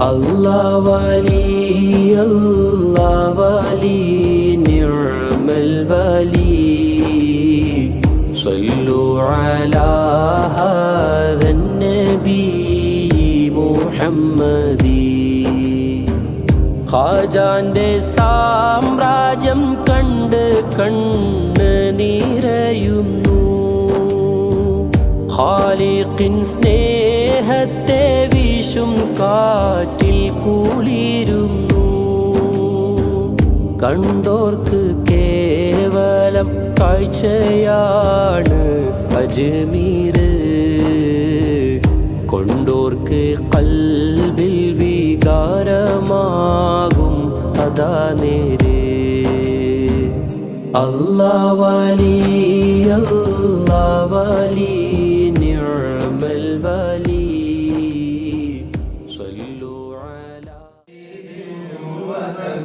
الله ولي الله ولي نعم الولي صلوا على هذا النبي محمد ഖാജാന്റെ സാമ്രാജ്യം കണ്ട് കണ്ണ് നിറയുന്നു ഖാലിഖിൻ സ്നേഹത്തെ വീശും കാറ്റിൽ കൂളിരുന്നു. കണ്ടോർക്ക് കേവലം കാഴ്ചയാണ് അജ്മീർ കൊണ്ടോർക്ക് കൽബിൽ വികാരമാകും അതാ നേരെ. അല്ലാ വലി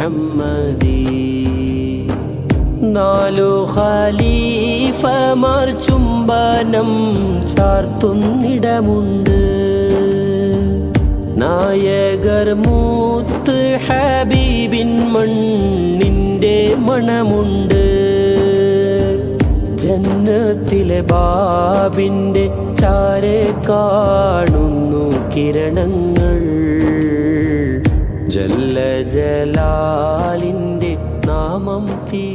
മുഹമ്മദി. നാലു ഖലീഫമാർ ചുംബനം ചാർത്തുന്നിടമുണ്ട്. നായകർ മൂത്ത് ഹബീബിൻ മണ്ണിന്റെ മണമുണ്ട്. ജന്നത്തിലെ ബാബിന്റെ ചാരെ കാണുന്നു കിരണങ്ങൾ. ജല്ല ജലാലിന്റെ നാമം തീ